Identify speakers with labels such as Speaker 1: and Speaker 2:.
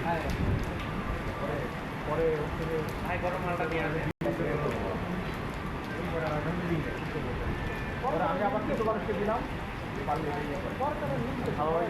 Speaker 1: হ্যাঁ, পরে পরে গরম মালটা নিয়ে আসবে আমি আবার কিছু মানুষকে দিলাম। খাওয়া